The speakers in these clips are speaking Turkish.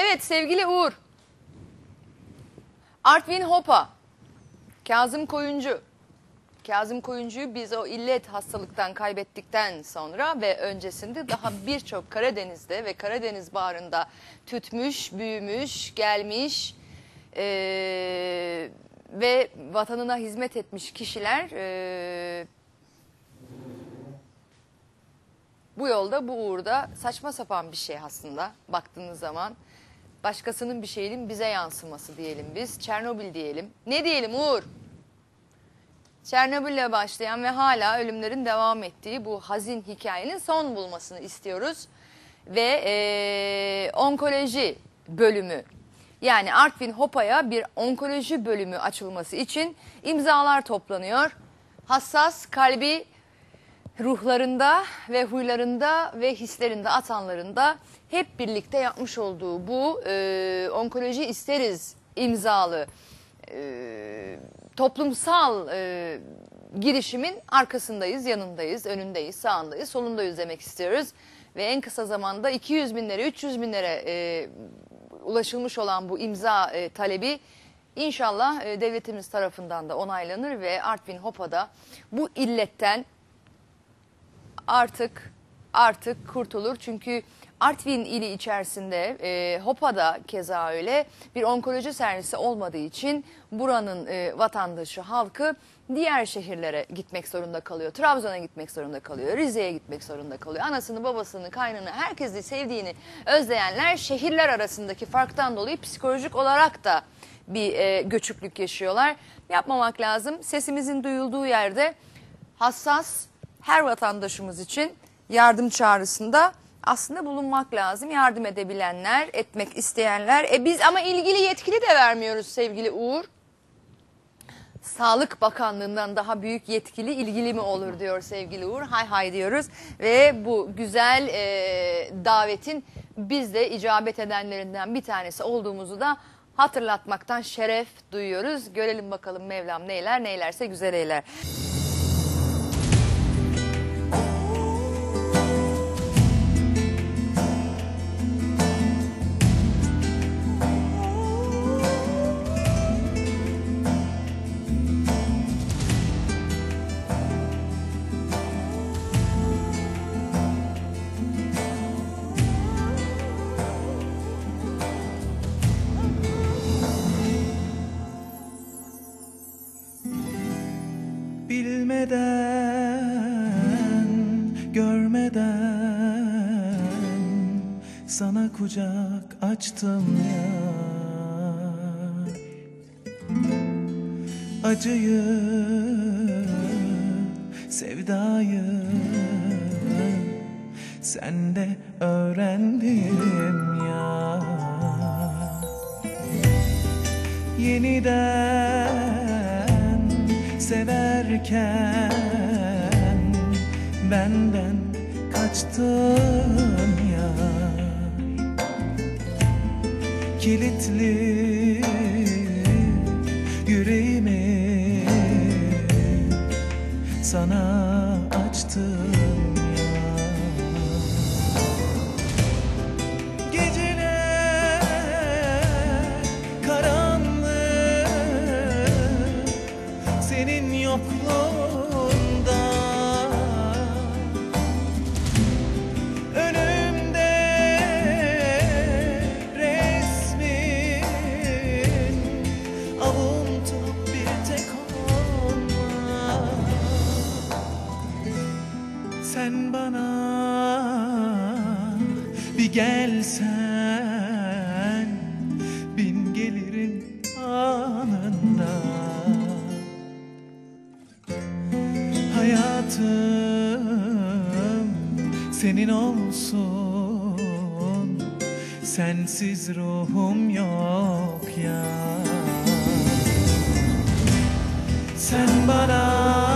Evet sevgili Uğur. Artvin Hopa. Kazım Koyuncu. Kazım Koyuncu'yu biz o illet hastalıktan kaybettikten sonra ve öncesinde daha birçok Karadeniz'de ve Karadeniz bağrında tütmüş, büyümüş, gelmiş eee, ve vatanına hizmet etmiş kişiler eee, bu yolda bu uğurda saçma sapan bir şey aslında baktığınız zaman. Başkasının bir şeyinin bize yansıması diyelim biz. Çernobil diyelim. Ne diyelim Uğur? Çernobil'le başlayan ve hala ölümlerin devam ettiği bu hazin hikayenin son bulmasını istiyoruz. Ve eee, onkoloji bölümü yani Artvin Hopa'ya bir onkoloji bölümü açılması için imzalar toplanıyor. Hassas, kalbi ruhlarında ve huylarında ve hislerinde atanlarında hep birlikte yapmış olduğu bu e, onkoloji isteriz imzalı e, toplumsal e, girişimin arkasındayız, yanındayız, önündeyiz, sağındayız, solundayız demek istiyoruz. Ve en kısa zamanda 200 binlere, 300 binlere e, ulaşılmış olan bu imza e, talebi inşallah e, devletimiz tarafından da onaylanır ve Artvin Hopa'da bu illetten artık artık kurtulur. Çünkü Artvin ili içerisinde e, Hopa'da keza öyle bir onkoloji servisi olmadığı için buranın e, vatandaşı halkı diğer şehirlere gitmek zorunda kalıyor. Trabzon'a gitmek zorunda kalıyor. Rize'ye gitmek zorunda kalıyor. Anasını, babasını, kaynını, herkesi sevdiğini özleyenler şehirler arasındaki farktan dolayı psikolojik olarak da bir e, göçüklük yaşıyorlar. Yapmamak lazım. Sesimizin duyulduğu yerde hassas her vatandaşımız için yardım çağrısında aslında bulunmak lazım. Yardım edebilenler, etmek isteyenler. E biz ama ilgili yetkili de vermiyoruz sevgili Uğur. Sağlık Bakanlığı'ndan daha büyük yetkili ilgili mi olur diyor sevgili Uğur. Hay hay diyoruz ve bu güzel e, davetin biz de icabet edenlerinden bir tanesi olduğumuzu da hatırlatmaktan şeref duyuyoruz. Görelim bakalım Mevlam neyler neylerse güzel eyler. Bilmeden, görmeden sana kucak açtım ya. Acıyı, sevdayı sende öğrendim ya. Yeniden severken benden kaçtın ya. Kilitli yüreğimi sana açtım sen bana bir gelsen bin gelirim anında. Hayatım senin olsun sensiz ruhum yok ya. Sen bana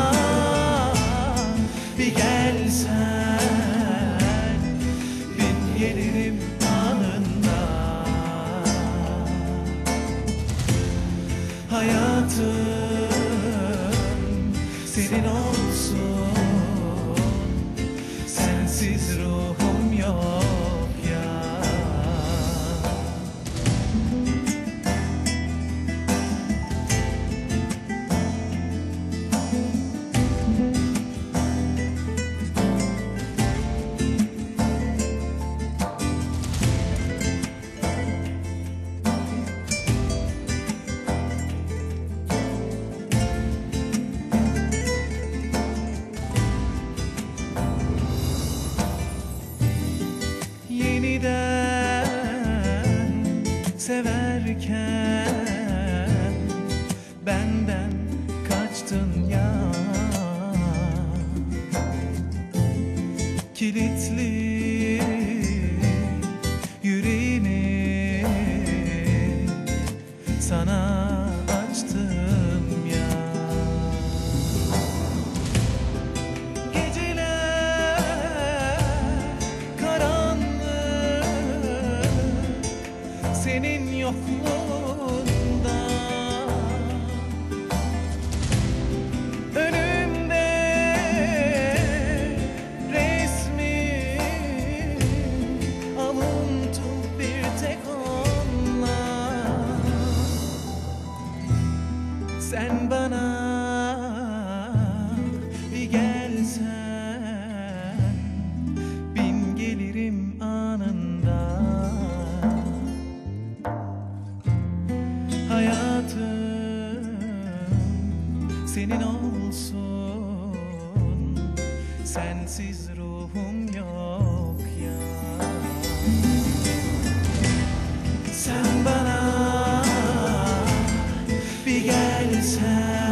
senin olsun. Sensiz ruhum severken benden kaçtın Sen bana bir gelsen. Bin gelirim anında. Hayatım senin olsun. Sensiz ruhum yok bir gelsen Bin